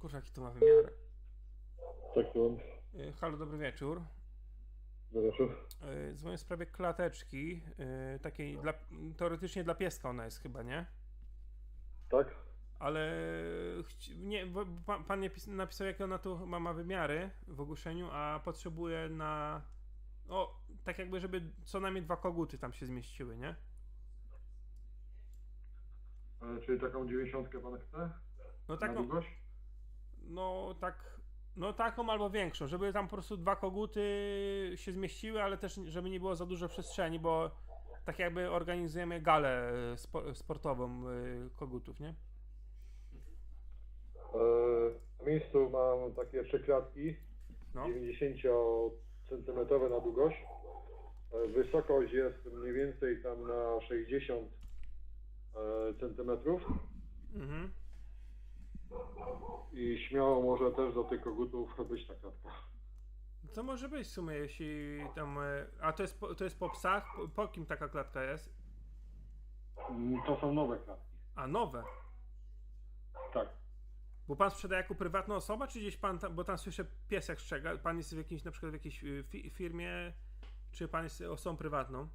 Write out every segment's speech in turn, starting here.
Kurwa, jaki to ma wymiar. Tak, słucham. Y, Halo, dobry wieczór. Dobry wieczór. Y, Dzwonię w sprawie klateczki, y, takiej dla, teoretycznie dla pieska ona jest chyba, nie? Tak? Ale chci- nie, bo pan, pan nie pis- napisał jakie ona tu ma, ma wymiary w ogłoszeniu, a potrzebuje na... O, tak jakby, żeby co najmniej dwa koguty tam się zmieściły, nie? E, czyli taką dziewięćdziesiątkę pan chce? No Na taką, długość? No tak, no taką albo większą, żeby tam po prostu dwa koguty się zmieściły, ale też żeby nie było za dużo przestrzeni, bo tak jakby organizujemy galę e, spo, sportową e, kogutów, nie? E, w miejscu mam takie trzy klatki, No. 90 cm na długość. Wysokość jest mniej więcej tam na 60 e, cm Mhm. I śmiało może też do tych kogutów być ta klatka. Co może być w sumie, jeśli tam... e, A to jest po, to jest po psach? Po, po kim taka klatka jest? Mm, To są nowe klatki. A, nowe. Tak. Bo pan sprzedaje jako prywatna osoba, czy gdzieś pan tam, bo tam słyszę pies jak strzega, pan jest w jakiejś, na przykład w jakiejś fi, firmie, czy pan jest osobą prywatną?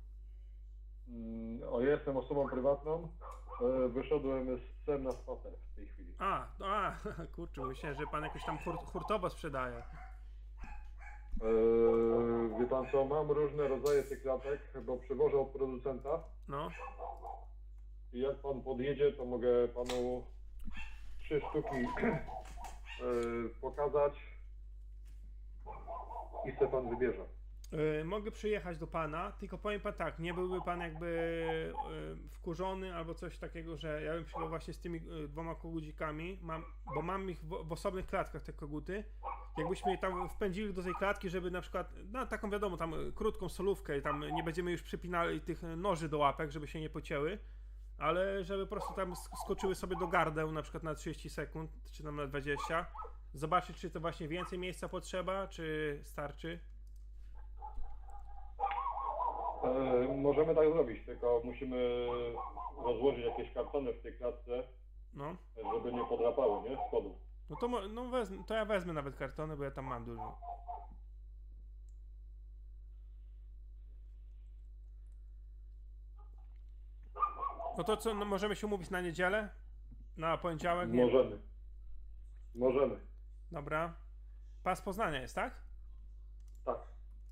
Mm, O, jestem osobą prywatną. E, Wyszedłem z psem na spacer w tej chwili. A, a, kurczę, myślałem, że pan jakoś tam hurt, hurtowo sprzedaje. Eee, wie pan co, mam różne rodzaje tych klatek, bo przywożę od producenta No, i jak pan podjedzie, to mogę panu trzy sztuki eee, pokazać i se pan wybierze. Y, mogę przyjechać do pana, tylko powiem pan tak, nie byłby pan jakby y, wkurzony albo coś takiego, że ja bym przyjechał właśnie z tymi y, dwoma kogucikami, mam, bo mam ich w, w osobnych klatkach, te koguty. Jakbyśmy je tam wpędzili do tej klatki, żeby na przykład, no taką wiadomo, tam krótką solówkę, tam nie będziemy już przypinali tych noży do łapek, żeby się nie pocięły, ale żeby po prostu tam sk- skoczyły sobie do gardeł na przykład na 30 sekund, czy tam na 20. Zobaczyć, czy to właśnie więcej miejsca potrzeba, czy starczy. Eee, możemy tak zrobić, tylko musimy rozłożyć jakieś kartony w tej klatce, No. żeby nie podrapały, nie? Spodu. No to, mo- no wezmę, to ja wezmę nawet kartony, bo ja tam mam dużo. No to co, no możemy się umówić na niedzielę? Na poniedziałek? Nie. Możemy. Możemy. Dobra. Pas Poznania jest, tak? Tak.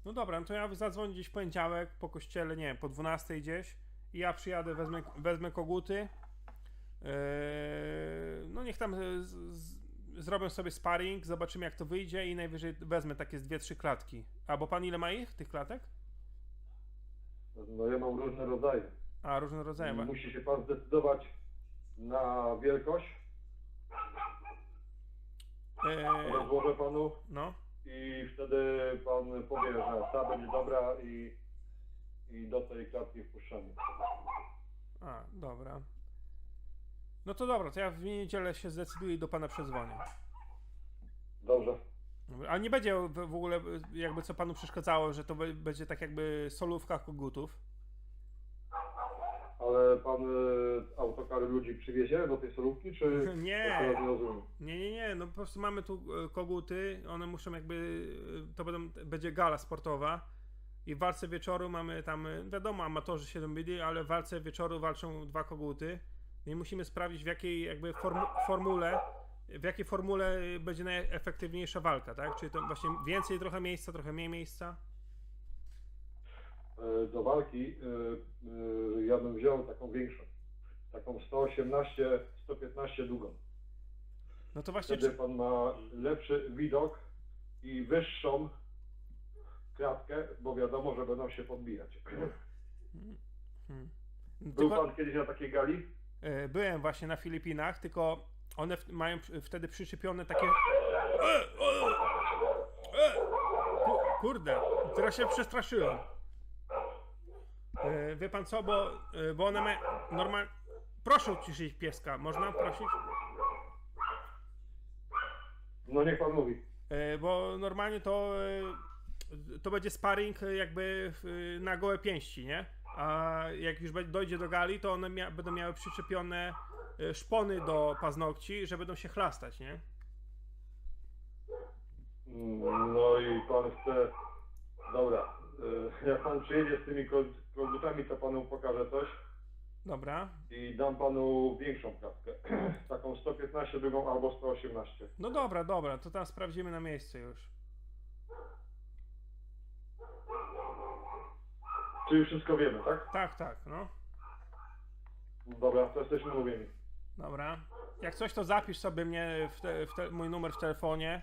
No dobra, no to ja zadzwonię gdzieś w poniedziałek po kościele, nie wiem, po 12 gdzieś i ja przyjadę, wezmę, wezmę koguty. Yy, no niech tam z, z, zrobią sobie sparring, zobaczymy jak to wyjdzie i najwyżej wezmę takie z dwie, trzy klatki. A bo pan ile ma ich, tych klatek? No ja mam różne rodzaje. A, różne rodzaje. Musi się pan zdecydować na wielkość. Yy, Rozłożę panu no, i wtedy pan powie, że ta będzie dobra i, i do tej klatki wpuszczamy. a, dobra. No to dobra, to ja w niedzielę się zdecyduję i do pana przedzwonię. Dobrze. A nie będzie w, w ogóle jakby co panu przeszkadzało, że to be- będzie tak jakby solówka kogutów. Ale pan y, autokar ludzi przywiezie do tej solówki, czy... Nie. Nie. Nie, nie, no po prostu mamy tu e, koguty, one muszą jakby, e, to będą, będzie gala sportowa i w walce wieczoru mamy tam, e, wiadomo, amatorzy się byli, ale w walce wieczoru walczą dwa koguty No i musimy sprawdzić w jakiej jakby formu formule, w jakiej formule będzie najefektywniejsza walka, tak? Czyli to właśnie więcej trochę miejsca, trochę mniej miejsca? Y, Do walki y, y, ja bym wziął taką większą. Taką 118, 115 długą. No to właśnie, Wtedy pan ma lepszy widok i wyższą klatkę, bo wiadomo, że będą się podbijać. Był tylko, pan kiedyś na takiej gali? e, byłem właśnie na Filipinach, tylko one w, mają wtedy przyczepione takie E, e, e, ku, kurde, teraz się przestraszyłem. E, wie pan co, bo, e, bo one mają normalnie... Proszę uciszyć pieska, można prosić? No niech pan mówi. E, bo normalnie to to będzie sparring jakby na gołe pięści, nie? A jak już dojdzie do gali, to one mia- będą miały przyczepione szpony do paznokci, że będą się chlastać, nie? Mm, No i pan chce. Dobra. Y, Jak pan przyjedzie z tymi ko- kogutami, to panu pokażę coś Dobra. i dam panu większą klatkę. Taką 115, drugą albo 118. No dobra, dobra, to tam sprawdzimy na miejscu już. Czyli wszystko wiemy, tak? Tak, tak, no. Dobra, to jesteśmy mówieni. Dobra. Jak coś, to zapisz sobie mnie w, te, w te, mój numer w telefonie.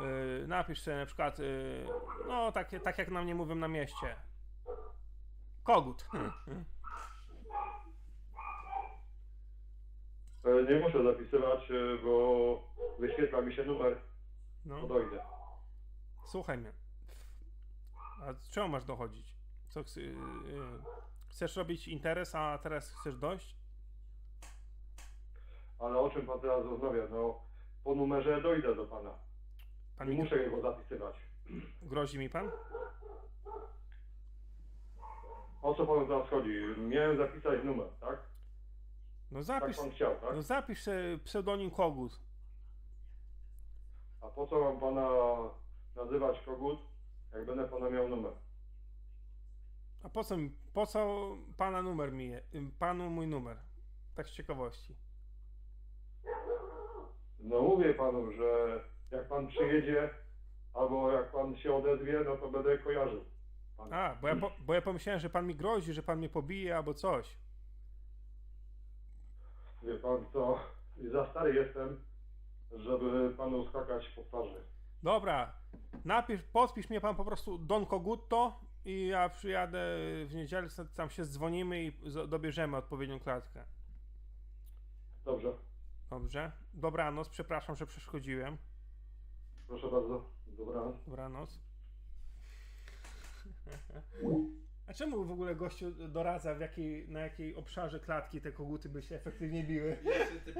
Yy, napisz sobie na przykład, yy, no tak, tak jak na mnie mówią na mieście. Kogut. E, Nie muszę zapisywać, e, bo wyświetla mi się numer, No, dojdę. słuchaj mnie. A z czego masz dochodzić? Co, yy, chcesz robić interes, a teraz chcesz dojść? Ale o czym pan teraz rozmawia? No, po numerze dojdę do pana. Pan Nie mi muszę jego zapisywać. grozi mi pan? O co panu teraz chodzi? Miałem zapisać numer, tak? No Tak zapisz, pan chciał, tak? no zapisz sobie pseudonim Kogut. A po co mam pana nazywać kogut, jak będę pana miał numer? A po co, po co pana numer mi, je- panu mój numer? Tak z ciekawości. No mówię panu, że jak pan przyjedzie, albo jak pan się odezwie, no to będę kojarzył. Pana. A, bo ja, po, bo ja pomyślałem, że pan mi grozi, że pan mnie pobije albo coś. Wie pan co, za stary jestem, żeby panu skakać po twarzy. Dobra, napisz, podpisz mnie pan po prostu Don Kogutto i ja przyjadę w niedzielę, tam się dzwonimy i dobierzemy odpowiednią klatkę. Dobrze, Dobrze? Dobranoc, przepraszam, że przeszkodziłem. Proszę bardzo. Dobranoc. Dobranoc. A czemu w ogóle gościu doradza, w jakiej, na jakiej obszarze klatki te koguty by się efektywnie biły? Jeszcze ty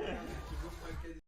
czy